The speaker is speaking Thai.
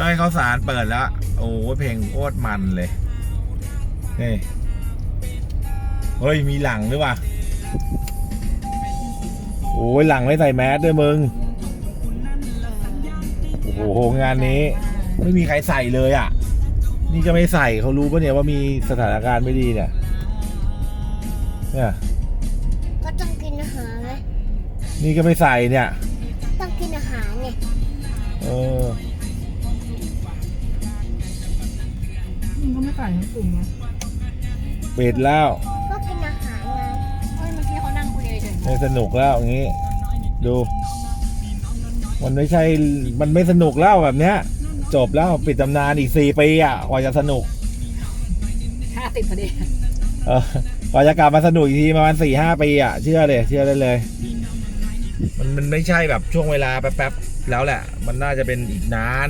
ก็ให้ข้าวสารเปิดแล้ว โอ้ยเพลงโคตรมันเลย นี่ เฮ้ย มีหลังด้วยว่ะโอ้ยหลังไม่ใส่แมสด้วยมึง โอ้โห งานนี้ ไม่มีใครใส่เลยอะ นี่ก็ไม่ใส่เขารู้ปะเนี่ยว่ามีสถานการณ์ไม่ดีเนี่ย เนี่ยก็ต้องกินอาหารไหมนี่ก็ไม่ใส่เนี่ย มึงก็ไม่ใส่ทั้งกลุ่มนะปิดแล้วก็กินอาหารไงเฮ้ยเมื่อกี้เขานั่งคุยเฉยไม่สนุกแล้วอย่างนี้ ดู มันไม่ใช่ มันไม่สนุกแล้วแบบเนี้ย จบแล้วปิดตำนานอีกสี่ปีอะกว่าจะสนุกห้าสิบพอดีเออกว่าจะกลับมาสนุกอีกทีประมาณสี่ห้าปีอะเชื่อเลยเชื่อได้เลย มันมันไม่ใช่แบบช่วงเวลาแป๊บๆแล้วแหละ มันน่าจะเป็นอีกนาน